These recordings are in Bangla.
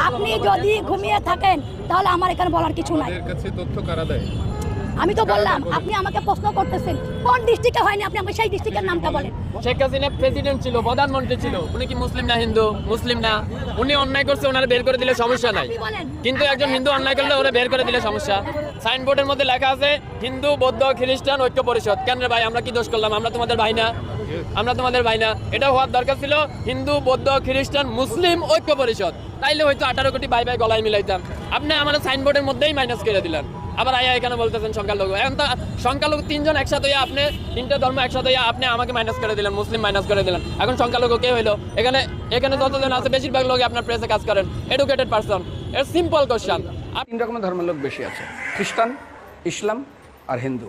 আপনি যদি ঘুমিয়ে থাকেন তাহলে আমার এখানে বলার কিছু নাই। কাছে তথ্য কারা দেয়? আমি তো বললাম আপনি আমাকে প্রশ্ন করতেছেন। কোন ডিস্ট্রিক্টে হয়নি আপনি আমাকে সেই ডিস্ট্রিক্টের নামটা বলেন? শেখ হাসিনা প্রেসিডেন্ট ছিল প্রধানমন্ত্রী ছিল। উনি কি মুসলিম না হিন্দু? মুসলিম না। উনি অন্যায় করছে ওনারা বের করে দিলে সমস্যা নাই। কিন্তু একজন হিন্দু অন্যায় করলে ওরা বের করে দিলে সমস্যা। সাইনবোর্ডের মধ্যে লেখা আছে হিন্দু বৌদ্ধ খ্রিস্টান ঐক্য পরিষদ। কেন ভাই আমরা কি দোষ করলাম? আমরা তোমাদের ভাই না। আমরা তোমাদের ভাই না। এটা হওয়ার দরকার ছিল হিন্দু বৌদ্ধ খ্রিস্টান মুসলিম ঐক্য পরিষদ। তাইলে হয়তো আঠারো কোটি ভাই ভাই গলায় মিলাইতাম। আপনি আমাদের সাইনবোর্ডের মধ্যেই মাইনাস করে দিলেন। আবার আয়া এখানে বলতেছেন সংখ্যালঘু। এখন তো সংখ্যালঘু তিনজন একসাথে হইয়া আপনি তিনটে ধর্ম একসাথে হইয়া আপনি আমাকে মাইনাস করে দিলেন, মুসলিম মাইনাস করে দিলেন। এখন সংখ্যালঘু কে হইল? এখানে এখানে যতজন আছে, বেশিরভাগ লোক আপনার প্রেসে কাজ করেন। এডুকেটেড পারসন এর সিম্পল কোয়েশ্চান তিন রকমের ধর্মের লোক বেশি আছে। খ্রিস্টান, ইসলাম আর হিন্দু।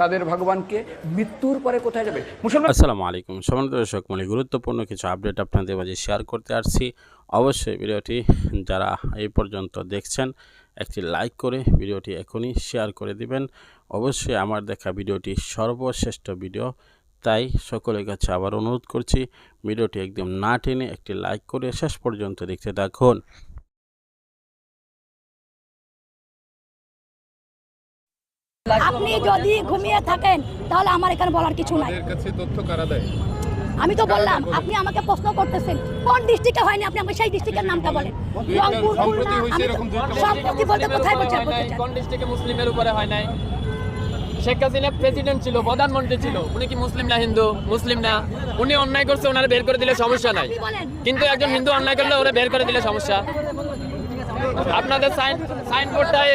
তাদের ভগবানকে মৃত্যুর পরে কোথায় যাবে? মুসলমান আসসালামু আলাইকুম। সম্মানিত দর্শক মূল্য গুরুত্বপূর্ণ কিছু আপডেট আপনাদের মাঝে শেয়ার করতে আসছি। অবশ্যই ভিডিওটি যারা এই পর্যন্ত দেখছেন, একটি লাইক করে ভিডিওটি এখনই শেয়ার করে দিবেন। অবশ্যই আমার দেখা ভিডিওটি সর্বশ্রেষ্ঠ ভিডিও, তাই সকলের কাছে আবার অনুরোধ করছি, ভিডিওটি একদম না টেনে একটি লাইক করে শেষ পর্যন্ত দেখতে থাকুন। আপনি যদি ঘুমিয়ে থাকেন তাহলে আমার এখানে বলার কিছু নাই। এর কাছে তথ্য কারা দেয়? আমি তো বললাম আপনি আমাকে প্রশ্ন করতেছেন। কোন ডিস্ট্রিক্টে হয়নি আপনি আমাকে সেই ডিস্ট্রিক্টের নামটা বলেন? রংপুর খুলনা সম্প্রতি বলতে কোথায় বলছেন নাই, বলতে চান? কোন ডিস্ট্রিক্টে মুসলিমের উপরে হয় নাই। শেখ হাসিনা প্রেসিডেন্ট ছিল প্রধানমন্ত্রী ছিল উনি কি মুসলিম না হিন্দু? মুসলিম না। উনি অন্যায় করছে ওনারা বের করে দিলে সমস্যা নাই। কিন্তু একজন হিন্দু অন্যায় করলে ওরা বের করে দিলে সমস্যা। আপনাদের সাইন সাইনবোর্ডটাই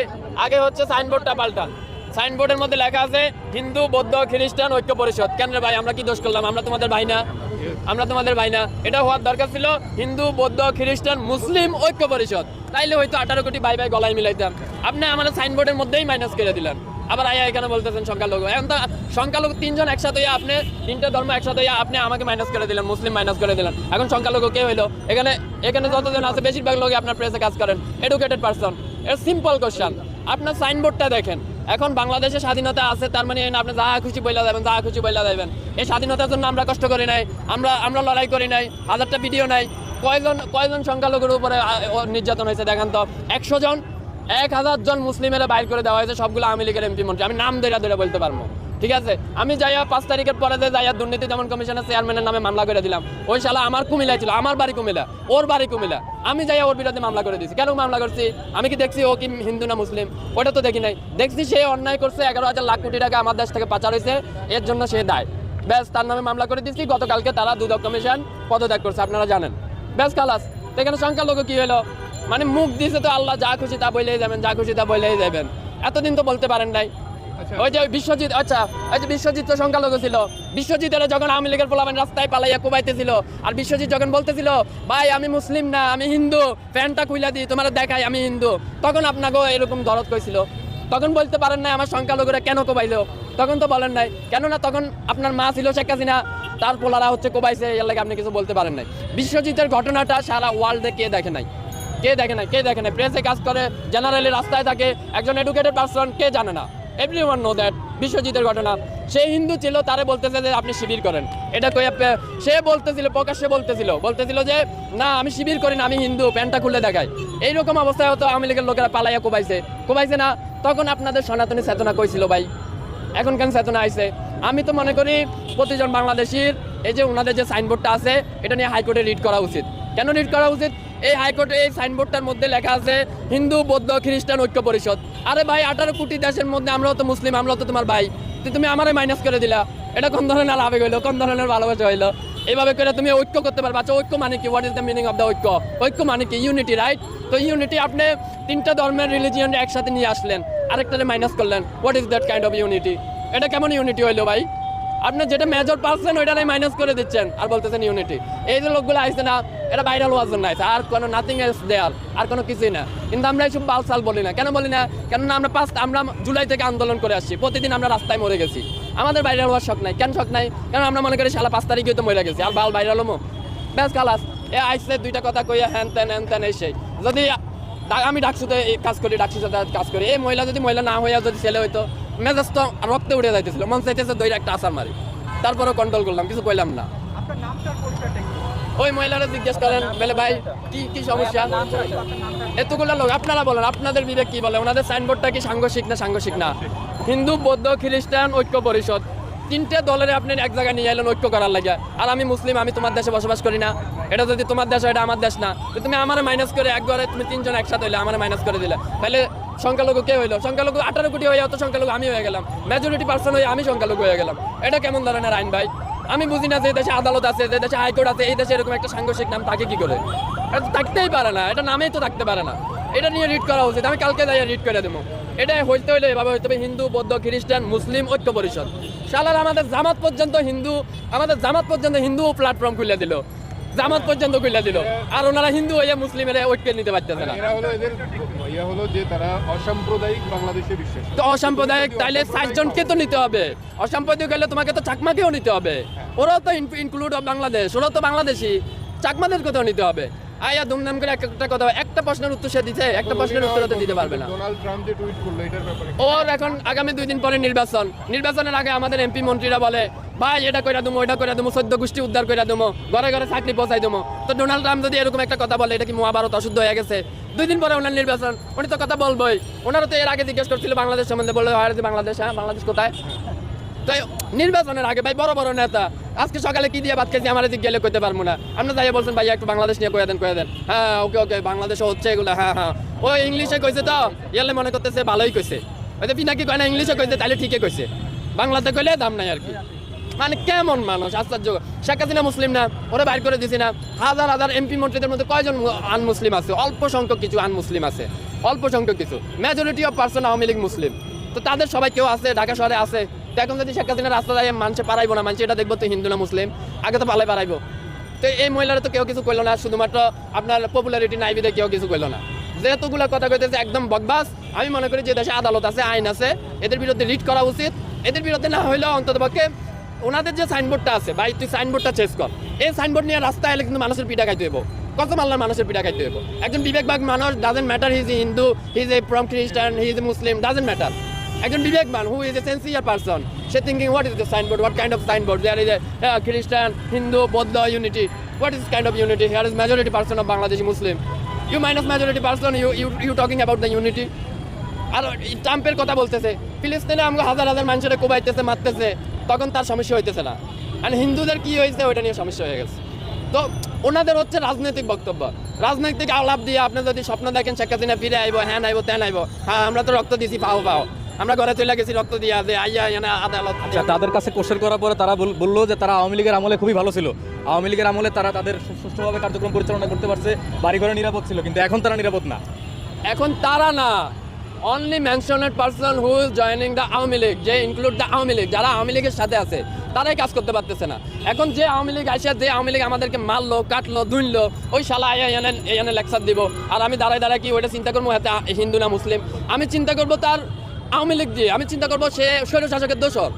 আগে হচ্ছে সাইনবোর্ডটা পাল্টান। সাইনবোর্ডের মধ্যে লেখা আছে, হিন্দু, বৌদ্ধ, খ্রিস্টান, ঐক্য পরিষদ। কেন ভাই, আমরা কি দোষ করলাম? আমরা তোমাদের ভাই না। আমরা তোমাদের ভাই না। এটা হওয়ার দরকার ছিল হিন্দু, বৌদ্ধ, খ্রিস্টান, মুসলিম, ঐক্য পরিষদ। তাইলে হয়তো আঠারো কোটি ভাই ভাই গলায় মিলাইতাম। আপনি আমাদের সাইনবোর্ডের মধ্যেই মাইনাস করে দিলেন। আবার আয়া এখানে বলতেছেন সংখ্যালঘু। এখন তো সংখ্যালঘু তিনজন একসাথে আপনি, তিনটা ধর্ম একসাথে আপনি আমাকে মাইনাস করে দিলেন, মুসলিম মাইনাস করে দিলেন। এখন সংখ্যালঘু কে হইল? এখানে এখানে যতজন আছে, বেশিরভাগ লোক আপনার প্রেসে কাজ করেন। এডুকেটেড পার্সন এর সিম্পল কোশ্চেন আপনার সাইনবোর্ডটা দেখেন। এখন বাংলাদেশে স্বাধীনতা আছে, তার মানে আপনি যা খুশি বইলা যাবেন যা খুশি বইলা যাবেন এই স্বাধীনতার জন্য আমরা কষ্ট করি নাই, আমরা আমরা লড়াই করি নাই, হাজারটা ভিডিও নাই। কয়জন কয়জন সংখ্যালঘুর উপরে নির্যাতন হয়েছে দেখেন তো। একশো জন, এক হাজার জন মুসলিমেরা বাইর করে দেওয়া হয়েছে, সবগুলো আওয়ামী লীগের এমপি মন্ত্রী। আমি নাম ধরে ধরে বলতে পারব। ঠিক আছে? আমি যাইয়া পাঁচ তারিখের পরে যে যাইয়া দুর্নীতি দমন কমিশনের চেয়ারম্যানের নামে মামলা করে দিলাম, ওই শালা আমার কুমিল্লায় ছিল, আমার বাড়ি কুমিল্লা, ওর বাড়ি কুমিল্লা। আমি যাইয়া ওর বিরুদ্ধে মামলা করে দিয়েছি কেন মামলা করছি? আমি কি দেখছি ও কি হিন্দু না মুসলিম? ওটা তো দেখি নাই। দেখছি সে অন্যায় করছে, এগারো হাজার লাখ কোটি টাকা আমার দেশ থেকে পাচার হয়েছে, এর জন্য সে দায়। ব্যাস, তার নামে মামলা করে দিয়েছি গতকালকে তারা দুদক কমিশন পদত্যাগ করছে, আপনারা জানেন। ব্যাস, খালাস, এখানে সংখ্যালঘু কি হলো? মানে মুখ দিয়েছে তো আল্লাহ, যা খুশি তা বলেই যাবেন যা খুশি তা বলেই যাবেন এতদিন তো বলতে পারেন নাই। ওই যে বিশ্বজিৎ আচ্ছা ওই যে বিশ্বজিৎ তো সংখ্যালঘু ছিল। বিশ্বজিৎ বিশ্বজিতের যখন আওয়ামী লীগের পোলাবেন রাস্তায় পালাইয়া কুবাইতেছিল, আর বিশ্বজিৎ যখন বলতেছিল, ভাই, আমি মুসলিম না, আমি হিন্দু প্যান্টটা খুইলা দিই তোমার দেখাই আমি হিন্দু। তখন আপনাকেও এরকম দরদ কইছিল। তখন বলতে পারেন না আমার সংখ্যালঘুরা কেন কোবাইলো? তখন তো বলেন নাই। কেননা তখন আপনার মা ছিল শেখ হাসিনা, তার পোলারা হচ্ছে কোবাইছে, এর লাগে আপনি কিছু বলতে পারেন নাই। বিশ্বজিতের ঘটনাটা সারা ওয়ার্ল্ডে কে দেখে নাই? কে দেখে নাই? কে দেখে নাই? প্রেসে কাজ করে, জেনারেলি রাস্তায় থাকে, একজন এডুকেটেড পারসন কে জানে না। এভরি ওয়ান নো দ্যাট বিশ্বজিতের ঘটনা। সে হিন্দু ছিল, তারে বলতেছে যে আপনি শিবির করেন। এটা কই সে বলতেছিল, প্রকাশ্যে বলতেছিল। বলতেছিল যে, না, আমি শিবির করি না, আমি হিন্দু, প্যান্টটা খুলে দেখাই। এইরকম অবস্থায় হতো আওয়ামী লীগের লোকেরা পালাইয়া কোবাইছে। কোবাইছে না, তখন আপনাদের সনাতনী চেতনা কইছিল ভাই? এখন কেন চেতনা আইছে? আমি তো মনে করি প্রতিজন বাংলাদেশির, এই যে ওনাদের যে সাইনবোর্ডটা আছে, এটা নিয়ে হাইকোর্টে রিড করা উচিত। কেন রিড করা উচিত? এই হাইকোর্টে এই সাইনবোর্ডটার মধ্যে লেখা আছে, হিন্দু, বৌদ্ধ, খ্রিস্টান, ঐক্য পরিষদ। আরে ভাই, আঠারো কোটি দেশের মধ্যে আমরাও তো মুসলিম, আমরাও তো তোমার ভাই। তুমি আমারে মাইনাস করে দিলা। এটা কোন ধরনের আবেগ হইল, কোন ধরনের ভালোবাসা হইল? এইভাবে করে তুমি ঐক্য করতে পারবে। আচ্ছা ঐক্য মানে কি? What is the meaning of the ঐক্য? ঐক্য মানে কি? ইউনিটি রাইট তো ইউনিটি আপনি তিনটা ধর্মের রিলিজিয়ন একসাথে নিয়ে আসলেন, আরেকটারে মাইনাস করলেন। What is that kind of unity এটা কেমন ইউনিটি হইল ভাই? আপনি যেটা মেজর পার্সেন্ট ওইটাই মাইনাস করে দিচ্ছেন। আর বলতেছেন ইউনিটি এই যে লোকগুলো আইসে না, এটা ভাইরাল হওয়ার জন্য আইসে আর কোনো নাথিং এলস দেয়ার, আর কোনো কিছুই না। কিন্তু আমরা এইসব বাল সাল বলি না। কেন বলি না? কেননা আমরা পাঁচ আমরা জুলাই থেকে আন্দোলন করে আসছি। প্রতিদিন আমরা রাস্তায় মরে গেছি। আমাদের ভাইরাল হওয়ার শখ নাই। কেন শখ নাই? কারণ আমরা মনে করি সালা পাঁচ তারিখে তো মরে গেছি। আর বাল ভাইরাল হমো। ব্যাস খালাস। এ আইসে দুইটা কথা কইয়া হ্যান তেন হ্যান তেন, এই সেই। যদি আমি ডাকসুতে কাজ করি ডাকসুতে কাজ করি। এই মহিলা যদি মহিলা না হইয়া যদি ছেলে হইতো মেজাজ তো রক্তে উঠে যাইতেছিল মন চাইতেছে দইটা একটা আসার মারি। তারপরে কন্ট্রোল করলাম কিছু কইলাম না। ওই মহিলারা জিজ্ঞেস করেন বলে ভাই কি কি সমস্যা? এতগুলো লোক আপনারা বলেন আপনাদের বিবেক কি বলে? ওনাদের সাইনবোর্ডটা কি সাংঘর্ষিক না সাংঘর্ষিক না? হিন্দু বৌদ্ধ খ্রিস্টান ঐক্য পরিষদ। তিনটে দলের আপনি এক জায়গায় নিয়ে এলেন ঐক্য করার লাগে আর আমি মুসলিম আমি তোমার দেশে বসবাস করি না। এটা যদি তোমার দেশ হয় এটা আমার দেশ না। তুমি আমার মাইনাস করে একবারে তুমি তিনজন একসাথে হইলে আমার মাইনাস করে দিলে। তাহলে সংখ্যালঘু কে হইল? সংখ্যালঘু আঠারো কোটি হয়ে যাও তো সংখ্যালঘু আমি হয়ে গেলাম। মেজরিটি পার্সন হয়ে আমি সংখ্যালঘু হয়ে গেলাম। এটা কেমন ধরনের আইন ভাই? আমি বুঝি না যে দেশে আদালত আছে, যে দেশে হাইকোর্ট আছে, এই দেশে এরকম একটা সাংঘর্ষিক নাম থাকে কি করে? এটা থাকতেই পারে না, এটা নামেই তো থাকতে পারে না। এটা নিয়ে রিড করা উচিত, আমি কালকে যাই রিড করে দেবো। এটা হইতে হইলে এভাবে হইতে হবে, হিন্দু, বৌদ্ধ, খ্রিস্টান, মুসলিম, ঐক্য পরিষদ। শালার আমাদের জামাত পর্যন্ত হিন্দু, আমাদের জামাত পর্যন্ত হিন্দু প্ল্যাটফর্ম খুলে দিল। জামাত পর্যন্ত কইলা দিল। আর ওনারা হিন্দু হয়ে মুসলিমের ঐক্য নিতে পারতেছে না। হলো যে তারা অসাম্প্রদায়িক বাংলাদেশে বিশ্বাস তো অসাম্প্রদায়িক তাইলে ষাটজনকে তো নিতে হবে। অসাম্প্রদায়িক হলে তোমাকে তো চাকমাকেও নিতে হবে। ওরাও তো ইনক্লুড অফ বাংলাদেশ ওরাও তো বাংলাদেশি। চাকমাদের চাকমাদেরকেও নিতে হবে। আয়া দুমদাম করে এক একটা কথা একটা প্রশ্নের উত্তর সে দিতে একটা প্রশ্নের উত্তর দিতে পারবে না। ডোনাল্ড ট্রাম্প যে টুইট করল এটার ব্যাপারে ওর এখন আগামী দুই দিন পরে নির্বাচন। নির্বাচনের আগে আমাদের এমপি মন্ত্রীরা বলে ভাই এটা কইরা দেবো ওইটা কইরা দেবো সদ্য গোষ্ঠী উদ্ধার কইরা দেবো ঘরে ঘরে চাকরি পৌঁছাই দেবো তো ডোনাল্ড ট্রাম্প যদি এরকম একটা কথা বলে এটা কি মহাভারত অশুদ্ধ হয়ে গেছে? দুই দিন পরে ওনার নির্বাচন উনি তো কথা বলবোই। ওনারা তো এর আগে জিজ্ঞেস করছিল বাংলাদেশ সম্বন্ধে বলে বাংলাদেশ হ্যাঁ বাংলাদেশ কোথায়? তো নির্বাচনের আগে ভাই বড় বড় নেতা। আজকে সকালে কি দিয়ে ভাত খেয়েছি আমার গেলে করতে পারব না। আপনি যাই বলছেন ভাই একটু বাংলাদেশ নিয়ে কয়ে দেন কয়ে দেন। হ্যাঁ ওকে ওকে বাংলাদেশে হচ্ছে এগুলো হ্যাঁ হ্যাঁ। ও ইংলিশে কইছে তো? ইয়ালে মনে করতেছে ভালোই কইছে। হয়তো না, ইংলিশে কইছে তাহলে ঠিকই কইছে। বাংলাতে কইলে দাম নাই আর কি। মানে কেমন মানুষ, আশ্চর্য। শেখ হাসিনা মুসলিম না, ওরা বাইর করে দিছি না। হাজার হাজার এমপি মন্ত্রীদের মধ্যে কয়জন আন মুসলিম আছে? অল্প সংখ্যক কিছু আন মুসলিম আছে। অল্প সংখ্যক কিছু। Majority of person Awami League Muslim. তো তাদের সবাই কেউ আছে? ঢাকা শহরে আছে? তো এখন যদি শেখ হাসিনা রাস্তা যায় মানুষে পারাইবো না মানুষ এটা দেখব তো হিন্দু না মুসলিম, আগে তো পালাই পারাইবো। তো এই মহিলারা তো কেউ কিছু করল না, শুধুমাত্র আপনার পপুলারিটি নাই বিদে কেউ কিছু করল না। যেহেতুগুলো কথা কইতেছে, একদম বকবাস। আমি মনে করি যে দেশে আদালত আছে, আইন আছে, এদের বিরুদ্ধে রিট করা উচিত। এদের বিরুদ্ধে না হইলেও অন্তত পক্ষে ওনাদের যে সাইনবোর্ডটা আছে, ভাই, তুই সাইনবোর্ডটা চেস কর। এই সাইনবোর্ড নিয়ে রাস্তায় এলে কিন্তু মানুষের পিঠা খাইতে হইব। কত মাল্লার মানুষের পিঠা খাইতে হইব। একজন বিবেকবাগ মানুষ doesn't matter his Hindu his a from Christian his a Muslim doesn't matter একজন বিবেকবান who is a sincere person say thinking what is the signboard what kind of signboard there is a Christian Hindu বৌদ্ধ unity what is kind of unity here is majority person of Bangladeshi Muslim you minus majority person you you you talking about the unity আর ট্রাম্পের কথা বলতেছে, ফিলিস্তিনে আমাকে হাজার হাজার মানুষের কোবাইতেছে, মারতেছে, তখন তার সমস্যা হইতেছে না। আর হিন্দুদের কি হয়েছে ওইটা নিয়ে সমস্যা হয়ে গেছে। তো ওনাদের হচ্ছে রাজনৈতিক বক্তব্য। রাজনৈতিক আলাপ দিয়ে আপনি যদি স্বপ্ন দেখেন শেখ হাসিনা ফিরে আইব হ্যাঁ আইব তেন আইব হ্যাঁ আমরা তো রক্ত দিছি, পাও পাও। আমরা ঘরে চলে গেছি রক্ত দিয়া যে আইয়া এনে আদালত আচ্ছা তাদের কাছে কোশ্চেন করার পরে তারা বল- বলল যে তারা আওয়ামী লীগের আমলে খুবই ভালো ছিল। আওয়ামী লীগের আমলে তারা তাদের সুষ্ঠুভাবে কার্যক্রম পরিচালনা করতে পারছে বাড়িঘরে নিরাপদ ছিল কিন্তু এখন তারা নিরাপদ না। এখন তারা না। Only mentioned person who is joining the Awami League যে ইনক্লুড দ্য আওয়ামী লীগ যারা আওয়ামী লীগের সাথে আছে তারাই কাজ করতে পারতেছে না। এখন যে আওয়ামী লীগ আসে যে আওয়ামী লীগ আমাদেরকে মারলো কাটলো দুইনলো ওই শালা এনে এনে লেকচার দিব। আর আমি দাঁড়ায় দাঁড়ায় কি ওইটা চিন্তা করব হাতে হিন্দু না মুসলিম? আমি চিন্তা করব তার আওয়ামী লীগ দিয়ে আমি চিন্তা করব সে স্বৈর শাসকের দোষর।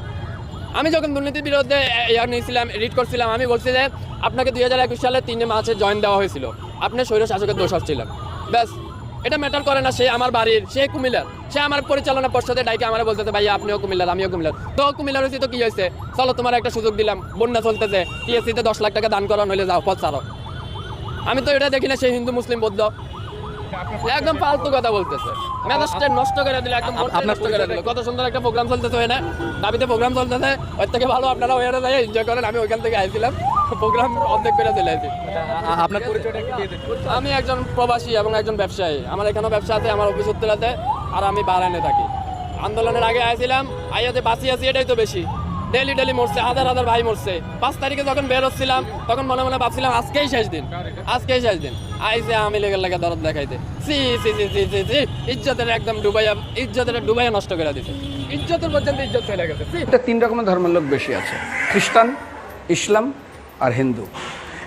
আমি যখন দুর্নীতির বিরুদ্ধে ইয়ার নিয়েছিলাম রিড করছিলাম, আমি বলছি যে আপনাকে দুই হাজার একুশ সালে তিনে মার্চে জয়েন দেওয়া হয়েছিল। আপনি স্বৈর শাসকের দোষর ছিলেন। ব্যাস, এটা ম্যাটার করে না, সে আমার বাড়ির, সে কুমিল্লার। সে আমার পরিচালনা পর্ষদে ডাইকে আমার বলতেছে ভাই, আপনিও কুমিল্লার, আমিও কুমিল্লার। তো কুমিল্লার হয়েছে তো কি হয়েছে? চলো, তোমার একটা সুযোগ দিলাম। বন্যা চলতেছে টিএসসিতে দশ লাখ টাকা দান করা, নইলে যাও, পথ ছাড়ো। আমি তো এটা দেখি না, সে হিন্দু, মুসলিম, বৌদ্ধ। একদম ফালতু কথা বলতেছে। মেজাজটা নষ্ট করে দিলে একদম নষ্ট করে দিলে। কত সুন্দর একটা প্রোগ্রাম চলতেছে হয় না? দাবিতে প্রোগ্রাম চলতেছে ওর থেকে ভালো আপনারা ওখানে যাই এনজয় করেন আমি ওইখান থেকে আইছিলাম। প্রোগ্রাম অর্ধেক করে চলে আসি আপনার পরিচয়টা। আমি একজন প্রবাসী এবং একজন ব্যবসায়ী। আমার এখানেও ব্যবসা আছে আমার অফিস উত্তরাতে আর আমি বারানে থাকি। আন্দোলনের আগে আইছিলাম আইয়াতে বাসি আছি এটাই তো বেশি। ডেলি ডেলি মরছে, হাজার হাজার ভাই মরছে। পাঁচ তারিখে যখন বের হচ্ছিলাম, তখন মনে মনে ভাবছিলাম, আজকেই শেষ দিন। আজকেই শেষ দিন। আইসে আমি লেগে লেগে দরদ দেখাইতে। সি সি সি সি সি সি ইজ্জতের একদম ডুবাইয়া, ইজ্জতের ডুবাইয়া নষ্ট করে দিছে। ইজ্জতের পর্যন্ত ইজ্জত চলে গেছে। তিন রকমের ধর্মের লোক বেশি আছে। খ্রিস্টান, ইসলাম আর হিন্দু।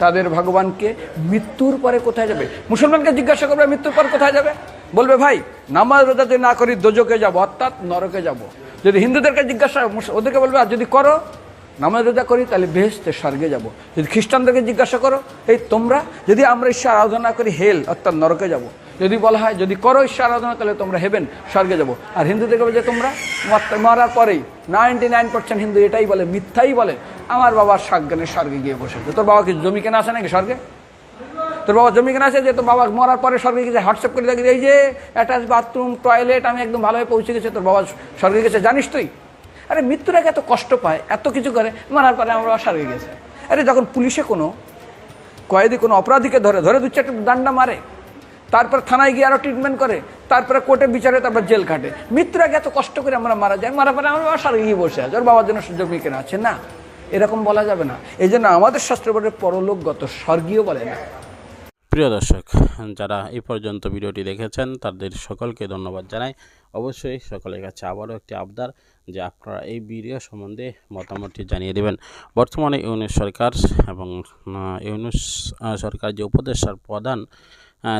তাদের ভগবানকে মৃত্যুর পরে কোথায় যাবে? মুসলমানকে জিজ্ঞাসা করবে, মৃত্যুর পর কোথায় যাবে? বলবে, ভাই, নামাজ রোজা যদি না করি দোজকে যাব, অর্থাৎ নরকে যাব। যদি হিন্দুদেরকে জিজ্ঞাসা ওদেরকে বলবে, আর যদি করো, নামাজ রোজা করি, তাহলে বেহেস্তে স্বর্গে যাব। যদি খ্রিস্টানদেরকে জিজ্ঞাসা করো, এই তোমরা, যদি আমরা ঈশ্বর আরাধনা করি, হেল, অর্থাৎ নরকে যাব। যদি বলা হয়, যদি করো ঈশ্বর আরাধনা, তাহলে তোমরা হেবেন, স্বর্গে যাব। আর হিন্দুদেরকে বলে যে তোমরা মর- মরার পরেই নাইনটি নাইন পার্সেন্ট হিন্দু এটাই বলে, মিথ্যাই বলে। আমার বাবার সাজ্ঞানে স্বর্গে গিয়ে বসেছে তোর বাবা কি জমি কেনা আছে নাকি স্বর্গে? তোর বাবা জমি কেনা আছে যে তোর বাবা মরার পরে স্বর্গে গেছে হোয়াটসঅ্যাপ করে দেখি এই যে, অ্যাটাচ বাথরুম, টয়লেট, আমি একদম ভালোভাবে পৌঁছে গেছে, তোর বাবা স্বর্গে গেছে। জানিস তুই? আরে মৃত্যুর এত কষ্ট পায়, এত কিছু করে, মারার পরে আমার বাবা স্বর্গে গেছে। আরে যখন পুলিশে কোনো কয়েদি, কোনো অপরাধীকে ধরে ধরে দু চারটে ডান্ডা মারে, তারপর থানায় গিয়ে আরও ট্রিটমেন্ট করে, তারপরে কোর্টে বিচারে, তারপর জেল কাটে মৃত্যুর আগে এত কষ্ট করে আমরা মারা যাই মারা পরে আমার বাবা স্বর্গে গিয়ে বসে আছে, ওর বাবার জন্য জমি কেনা আছে, না। এরকম বলা যাবে না। এই জন্য আমাদের শাস্ত্র বলে পরলোকগত স্বর্গীয় বলে না। প্রিয় দর্শক, যারা এই পর্যন্ত ভিডিওটি দেখেছেন, তাদের সকলকে ধন্যবাদ জানাই। অবশ্যই সকলের কাছে আবারও একটি আবদার যে আপনারা এই ভিডিও সম্বন্ধে মতামতটি জানিয়ে দেবেন। বর্তমানে ইউনুস সরকার এবং ইউনুস সরকার যে উপদেষ্টার প্রধান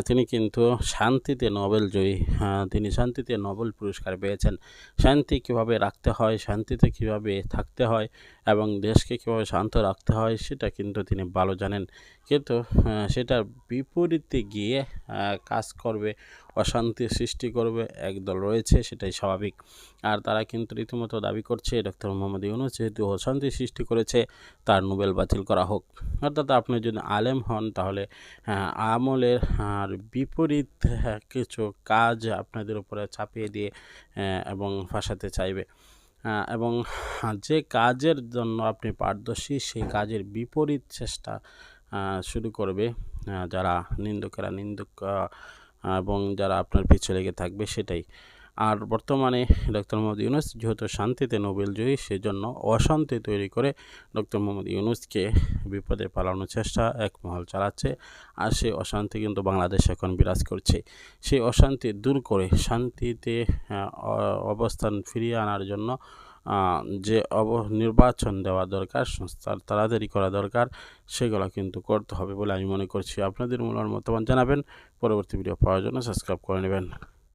তিনি কিন্তু শান্তিতে নোবেল জয়ী। তিনি শান্তিতে নোবেল পুরস্কার পেয়েছেন। শান্তি কীভাবে রাখতে হয়, শান্তিতে কীভাবে থাকতে হয় এবং দেশকে কীভাবে শান্ত রাখতে হয়, সেটা কিন্তু তিনি ভালো জানেন। কিন্তু সেটার বিপরীতে গিয়ে কাজ করবে অশান্তি সৃষ্টি করবে একদল রয়েছে সেটাই স্বাভাবিক। আর তারা কিন্তু রীতিমতো দাবি করছে ডক্টর মোহাম্মদ ইউনুস যেহেতু অশান্তি সৃষ্টি করেছে তার নোবেল বাতিল করা হোক। অর্থাৎ আপনি যদি আলেম হন তাহলে আহ, আমলের আর বিপরীত আহ, কিছু কাজ আপনাদের উপরে চাপিয়ে দিয়ে এবং ফাঁসাতে চাইবে। এবং যে কাজের জন্য আপনি পারদর্শী সেই কাজের বিপরীত চেষ্টা শুরু করবে যারা নিন্দুকেরা নিন্দুক এবং যারা আপনার পিছু লেগে থাকবে সেটাই। আর বর্তমানে ডক্টর মোহাম্মদ ইউনুস যেহেতু শান্তিতে নোবেল জয়ী সেজন্য অশান্তি তৈরি করে ডক্টর মোহাম্মদ ইউনুসকে বিপদে পালানোর চেষ্টা এক মহল চালাচ্ছে। আর সেই অশান্তি কিন্তু বাংলাদেশ এখন বিরাজ করছে। সেই অশান্তি দূর করে শান্তিতে অবস্থান ফিরিয়ে আনার জন্য যে অব, নির্বাচন দেওয়া দরকার, সংস্থার তাড়াতাড়ি করা দরকার, সেগুলো কিন্তু করতে হবে বলে আমি মনে করছি। আপনাদের মূল্যবান মতামত জানাবেন, পরবর্তী ভিডিও পাওয়ার জন্য সাবস্ক্রাইব করে নেবেন।